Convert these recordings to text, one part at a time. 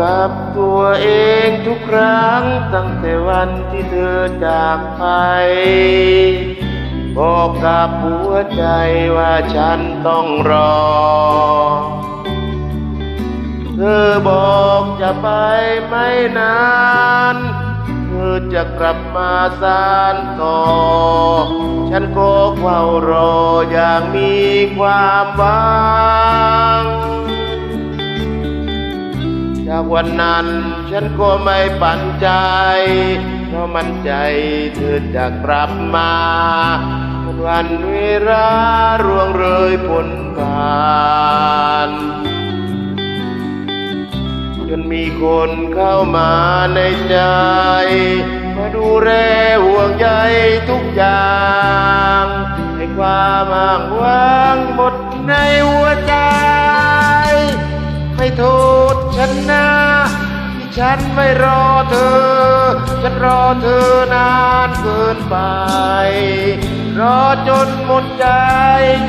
กับตัวเองทุกครั้งตั้งแต่วันที่เธอจากไป บอกกับหัวใจว่าฉันต้องรอ เธอบอกจะไปไม่นาน เธอจะกลับมาสานต่อ ฉันก็เฝ้ารออย่างมีความหวัง วันนั้น ฉันก็ไม่ปันใจ เพราะมันใจเธอจะกลับมาวันเวลาร่วงเลยพ้นผ่านจนมีคนเข้ามาในใจ มาดูแลห่วงใยทุกอย่าง ให้ความห่างว่างหมดในหัว ฉันไม่รอเธอ ฉันรอเธอนานเกินไป รอจนหมดใจ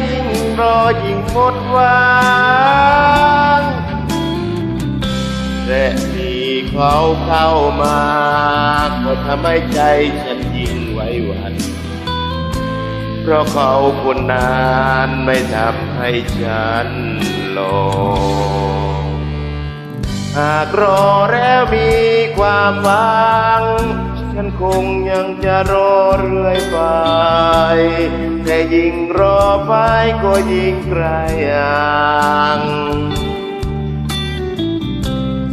ยิ่งรอยิ่งหมดหวังและที่เขาเข้ามาก็ทำให้ใจฉันยิ่งไหวหวั่นเพราะเขาคนนั้นไม่ทำให้ฉันหลง หากรอแล้วมีความหวัง ฉันคงยังจะรอเรื่อยไป แต่ยิ่งรอไปก็ยิ่งไกลห่าง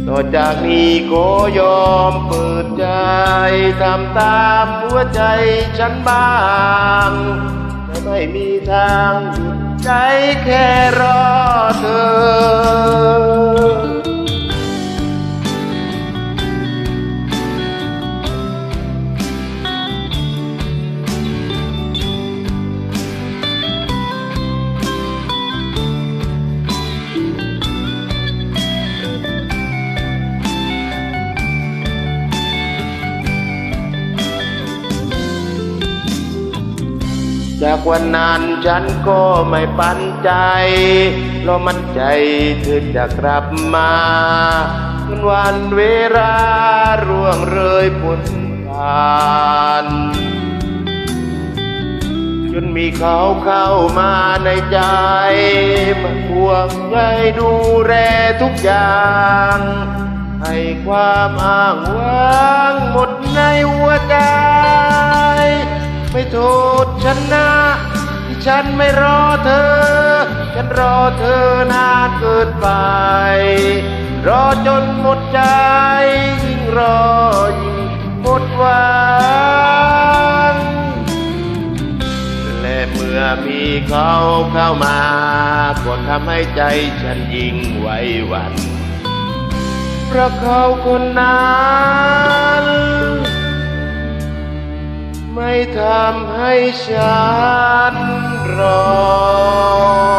ต่อจากนี้ก็ยอมเปิดใจทำตามหัวใจฉันบ้างแต่ไม่มีทางหยุดใจแค่รอเธอ จากวันนั้นฉันก็ไม่ปันใจเพราะมันใจเธอจะกลับมาจนวันเวลาร่วงเลยพ้นผ่านจนมีเขาเข้ามาในใจมาห่วงใยดูแลทุกอย่าง ให้ความอ้างว้างหมดในหัวใจ ไม่โทษ ฉันนะที่ฉันไม่รอเธอ ฉันรอเธอนานเกินไป รอจนหมดใจ ยิ่งรอยิ่งหมดหวังและเมื่อมีเขาเข้ามาก็ทำให้ใจฉันยิ่งไหวหวั่นเพราะเขาคนนั้นำให้ฉันรอ